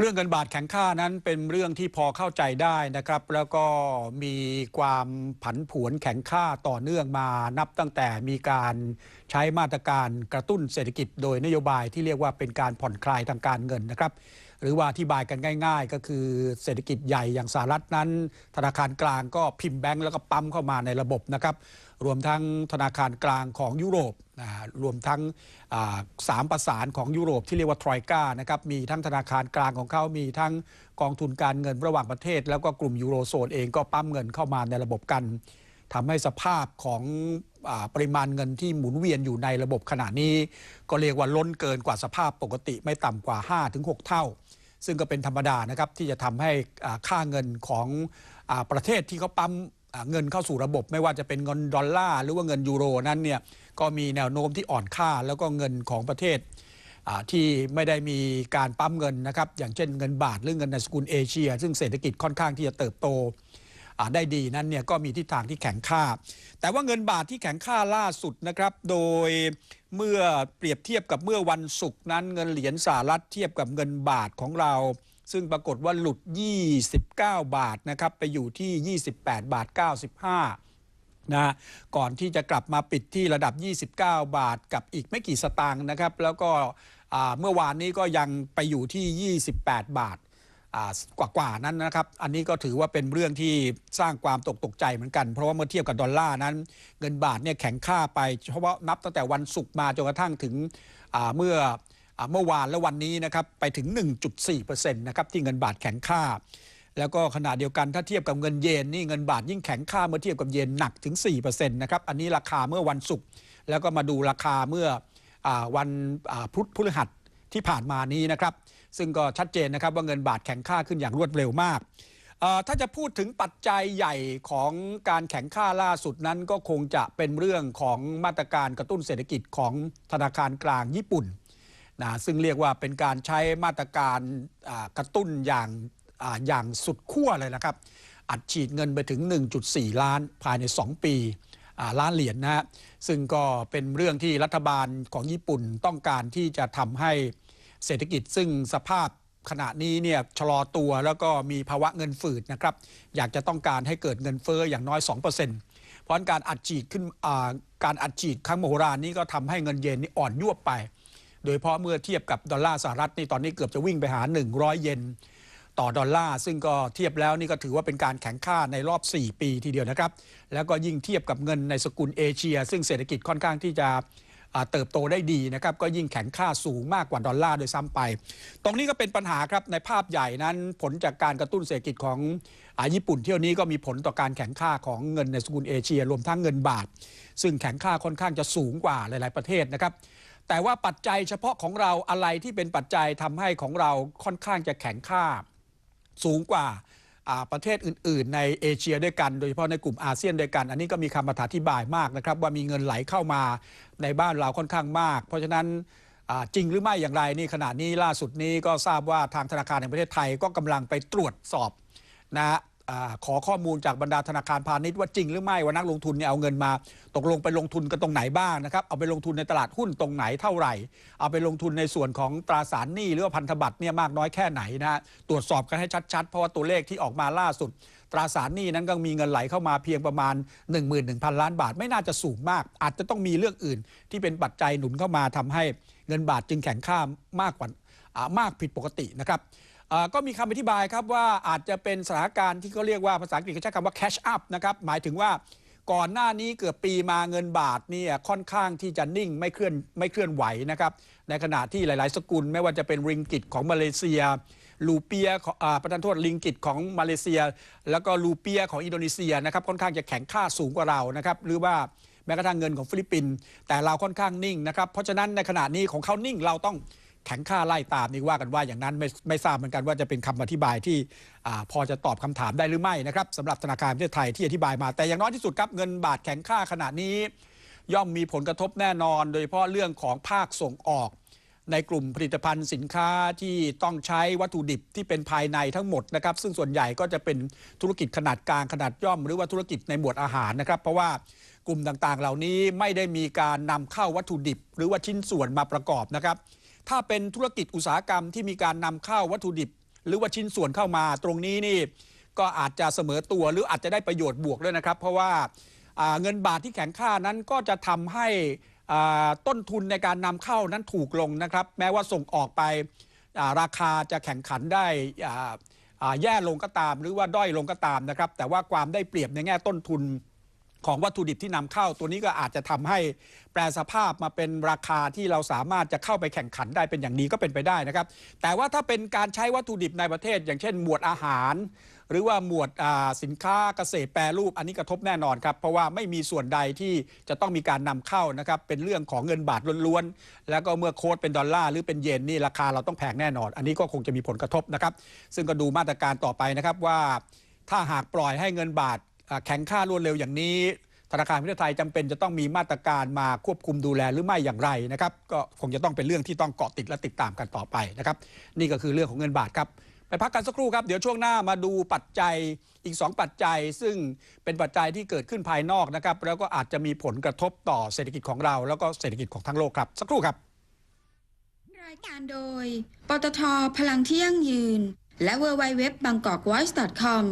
เรื่องเงินบาทแข็งค่านั้นเป็นเรื่องที่พอเข้าใจได้นะครับ แล้วก็มีความผันผวนแข็งค่าต่อเนื่องมานับตั้งแต่มีการใช้มาตรการกระตุ้นเศรษฐกิจโดยนโยบายที่เรียกว่าเป็นการผ่อนคลายทางการเงินนะครับ หรือว่าอธิบายกันง่าย ๆ ก็คือเศรษฐกิจใหญ่อย่างสหรัฐนั้น ธนาคารกลางก็พิมพ์แบงก์แล้วก็ปั๊มเข้ามาในระบบนะครับรวมทั้งธนาคารกลางของยุโรปนะรวมทั้งสามประสานของยุโรปที่เรียกว่าทรอยกานะครับมีทั้งธนาคารกลางของเขามีทั้งกองทุนการเงินระหว่างประเทศ แล้วก็กลุ่มยูโรโซนเองก็ปั๊มเงินเข้ามาในระบบกันทำให้สภาพของ ปริมาณเงินที่หมุนเวียนอยู่ในระบบขณะนี้ ก็เรียกว่าล้นเกินกว่าสภาพปกติไม่ต่ำกว่า 5-6 เท่า ซึ่งก็เป็นธรรมดานะครับที่จะทำให้ค่าเงินของอประเทศที่เขาปั๊มเงินเข้าสู่ระบบไม่ว่าจะเป็นเงินดอลลาร์หรือว่าเงินยูโรนั้นเนี่ยก็มีแนวโน้มที่อ่อนค่าแล้วก็เงินของประเทศที่ไม่ได้มีการปั๊มเงินนะครับอย่างเช่นเงินบาทหรือเงินในสกุลเอเชีย ซึ่งเศรษฐกิจค่อนข้างที่จะเติบโต ได้ดีนั้นเนี่ยก็มีทิศทางที่แข็งค่า แต่ว่าเงินบาทที่แข็งค่าล่าสุดนะครับ โดยเมื่อเปรียบเทียบกับเมื่อวันศุกร์นั้นเงินเหรียญสหรัฐเทียบกับเงินบาทของเรา ซึ่งปรากฏว่าหลุด 29 บาทนะครับไปอยู่ที่ 28 บาท 95นะก่อนที่จะกลับมาปิดที่ระดับ 29 บาทกับอีกไม่กี่สตางค์นะครับ แล้วก็เมื่อวานนี้ก็ยังไปอยู่ที่ 28 บาท กว่ากว่าๆนั้นนะครับ อันนี้ก็ถือว่าเป็นเรื่องที่สร้างความตกตกใจเหมือนกัน เพราะว่าเมื่อเทียบกับดอลลาร์นั้น เงินบาทเนี่ยแข็งค่าไปเฉพาะนับตั้งแต่วันศุกร์มาจนกระทั่งถึงเมื่อเมื่อวานและวันนี้นะครับไปถึง 1.4%นะครับที่เงินบาทแข็งค่า แล้วก็ขณะเดียวกันถ้าเทียบกับเงินเยนนี่เงินบาทยิ่งแข็งค่าเมื่อเทียบกับเยนหนักถึง4%นะครับอันนี้ราคาเมื่อวันศุกร์แล้วก็มาดูราคาเมื่ออวันพุธพฤหัสที่ผ่านมานี้นะครับ ซึ่งก็ชัดเจนนะครับว่าเงินบาทแข็งค่าขึ้นอย่างรวดเร็วมาก ถ้าจะพูดถึงปัจจัยใหญ่ของการแข็งค่าล่าสุดนั้นก็คงจะเป็นเรื่องของมาตรการกระตุ้นเศรษฐกิจของธนาคารกลางญี่ปุ่นนะซึ่งเรียกว่าเป็นการใช้มาตรการกระตุ้นอย่างอย่างสุดขั้วเลยนะครับ อัดฉีดเงินไปถึง 1.4 ล้านภายใน 2 ปีล้านเหรียญนะฮะซึ่งก็เป็นเรื่องที่รัฐบาลของญี่ปุ่นต้องการที่จะทำให้ เศรษฐกิจซึ่งสภาพขณะนี้เนี่ยชะลอตัวแล้วก็มีภาวะเงินฝืดนะครับ อยากจะต้องการให้เกิดเงินเฟ้ออย่างน้อย 2%เพราะการอัดฉีดขึ้นการอัดฉีดครั้งโมโหฬานี้ก็ทำให้เงินเยนนี่อ่อนยวบไป โดยเฉพาะเมื่อเทียบกับดอลลาร์สหรัฐนี่ตอนนี้เกือบจะวิ่งไปหา 100 เยนต่อดอลลาร์ซึ่งก็เทียบแล้วนี่ก็ถือว่าเป็นการแข่งค่าในรอบ 4 ปีทีเดียวนะครับ แล้วก็ยิ่งเทียบกับเงินในสกุลเอเชีย ซึ่งเศรษฐกิจค่อนข้างที่จะ เติบโตได้ดีนะครับก็ยิ่งแข็งค่าสูงมากกว่าดอลลาร์โดยซ้ำไป ตรงนี้ก็เป็นปัญหาครับในภาพใหญ่นั้นผลจากการกระตุ้นเศรษฐกิจของอญี่ปุ่นเที่ยวนี้ก็มีผลต่อการแข่งค่าของเงินในสกุลเอเชีย รวมทั้งเงินบาท ซึ่งแข่งค่าค่อนข้างจะสูงกว่าหลาย ๆ ประเทศนะครับแต่ว่าปัจจัยเฉพาะของเราอะไรที่เป็นปัจจัยทำให้ของเราค่อนข้างจะแข็งค่าสูงกว่า ประเทศอื่น ๆ ในเอเชียด้วยกันโดยเฉพาะในกลุ่มอาเซียนด้วยกัน อันนี้ก็มีคำอธิบายมากนะครับ ว่ามีเงินไหลเข้ามาในบ้านเราค่อนข้างมาก เพราะฉะนั้นจริงหรือไม่อย่างไรนี่ขณะนี้ล่าสุดนี้ก็ทราบว่าทางธนาคารแห่งประเทศไทยก็กำลังไปตรวจสอบนะฮะ อขอข้อมูลจากบรรดาธนาคารพาณิชย์ว่าจริงหรือไม่ว่านักลงทุนเนี่ยเอาเงินมา ตกลงไปลงทุนกันตรงไหนบ้างนะครับเอาไปลงทุนในตลาดหุ้นตรงไหนเท่าไหร่ เอาไปลงทุนในส่วนของตราสารหนี้หรือว่าพันธบัตรเนี่ยมากน้อยแค่ไหนนะตรวจสอบกันให้ชัดๆ เพราะว่าตัวเลขที่ออกมาล่าสุด ตราสารหนี้นั้นก็มีเงินไหลเข้ามาเพียงประมาณ 11,000 ล้านบาท ไม่น่าจะสูงมาก อาจจะต้องมีเรื่องอื่น ที่เป็นปัจจัยหนุนเข้ามาทำให้เงินบาทจึงแข็งค่ามากกว่ามากผิดปกตินะครับ ก็มีคำอธิบายครับว่าอาจจะเป็นสถานการณ์ที่เขาเรียกว่าภาษาอังกฤษเขาใช้คำว่า cash up นะครับ หมายถึงว่าก่อนหน้านี้เกือบปีมาเงินบาทเนี่ยค่อนข้างที่จะนิ่งไม่เคลื่อนไม่เคลื่อนไหวนะครับ ในขณะที่หลาย ๆ สกุลไม่ว่าจะเป็นริงกิตของมาเลเซีย ลูเปียประธานโทษลิงกิตของมาเลเซีย แล้วก็ลูเปียของอินโดนีเซียนะครับค่อนข้างจะแข็งค่าสูงกว่าเรานะครับหรือว่าแม้กระทั่งเงินของฟิลิปปินส์แต่เราค่อนข้างนิ่งนะครับเพราะฉะนั้นในขณะนี้ของเขานิ่งเราต้อง แข็งค่าไล่ตามนี่ว่ากันว่าอย่างนั้นไม่ไม่ทราบเหมือนกันว่าจะเป็นคำอธิบายที่อพอจะตอบคำถามได้หรือไม่นะครับสำหรับธนาคารประเทศไทยที่อธิบายมาแต่อย่างน้อยที่สุดครับเงินบาทแข็งค่าขณะนี้ ย่อมมีผลกระทบแน่นอน โดยเฉพาะเรื่องของภาคส่งออก ในกลุ่มผลิตภัณฑ์สินค้าที่ต้องใช้วัตถุดิบที่เป็นภายในทั้งหมดนะครับ ซึ่งส่วนใหญ่ก็จะเป็นธุรกิจขนาดกลางขนาดย่อม หรือว่าธุรกิจในหมวดอาหารนะครับ เพราะว่ากลุ่มต่างๆ เหล่านี้ไม่ได้มีการนำเข้าวัตถุดิบ หรือว่าชิ้นส่วนมาประกอบนะครับ ถ้าเป็นธุรกิจอุตสาหกรรมที่มีการนำเข้าวัตถุดิบ หรือว่าชิ้นส่วนเข้ามาตรงนี้นี่ก็อาจจะเสมอตัวหรืออาจจะได้ประโยชน์บวกด้วยนะครับ เพราะว่าเงินบาทที่แข็งค่านั้นก็จะทำให้ต้นทุนในการนำเข้านั้นถูกลงนะครับ แม้ว่าส่งออกไปราคาจะแข่งขันได้แย่ลงก็ตาม หรือว่าด้อยลงก็ตามนะครับ แต่ว่าความได้เปรียบในแง่ต้นทุน ของวัตถุดิบที่นำเข้า ตัวนี้ก็อาจจะทำให้แปลสภาพมาเป็นราคาที่เราสามารถจะเข้าไปแข่งขันได้เป็นอย่างดีก็เป็นไปได้นะครับ แต่ว่าถ้าเป็นการใช้วัตถุดิบในประเทศ อย่างเช่น หมวดอาหาร หรือว่าหมวดสินค้าเกษตรแปรรูป อันนี้กระทบแน่นอนครับ เพราะว่าไม่มีส่วนใดที่จะต้องมีการนำเข้านะครับเป็นเรื่องของเงินบาทล้วนๆแล้วก็เมื่อโค้ดเป็นดอลลาร์หรือเป็นเยนนี่ราคาเราต้องแพงแน่นอน อันนี้ก็คงจะมีผลกระทบนะครับ ซึ่งก็ดูมาตรการต่อไปนะครับว่าถ้าหากปล่อยให้เงินบาท แข็งค่ารวดเร็วอย่างนี้ ธนาคารแห่งประเทศไทยจำเป็นจะต้องมีมาตรการมาควบคุมดูแลหรือไม่อย่างไรนะครับ ก็คงจะต้องเป็นเรื่องที่ต้องเกาะติดและติดตามกันต่อไปนะครับ นี่ก็คือเรื่องของเงินบาทครับไปพักกันสักครู่ครับ เดี๋ยวช่วงหน้ามาดูปัจจัยอีก 2 ปัจจัย ซึ่งเป็นปัจจัยที่เกิดขึ้นภายนอกนะครับ แล้วก็อาจจะมีผลกระทบต่อเศรษฐกิจของเรา แล้วก็เศรษฐกิจของทั้งโลกครับ สักครู่ครับ รายการโดย ปตทพลังที่ยั่งยืน และ w w w b a n g k o k v o i c e c o m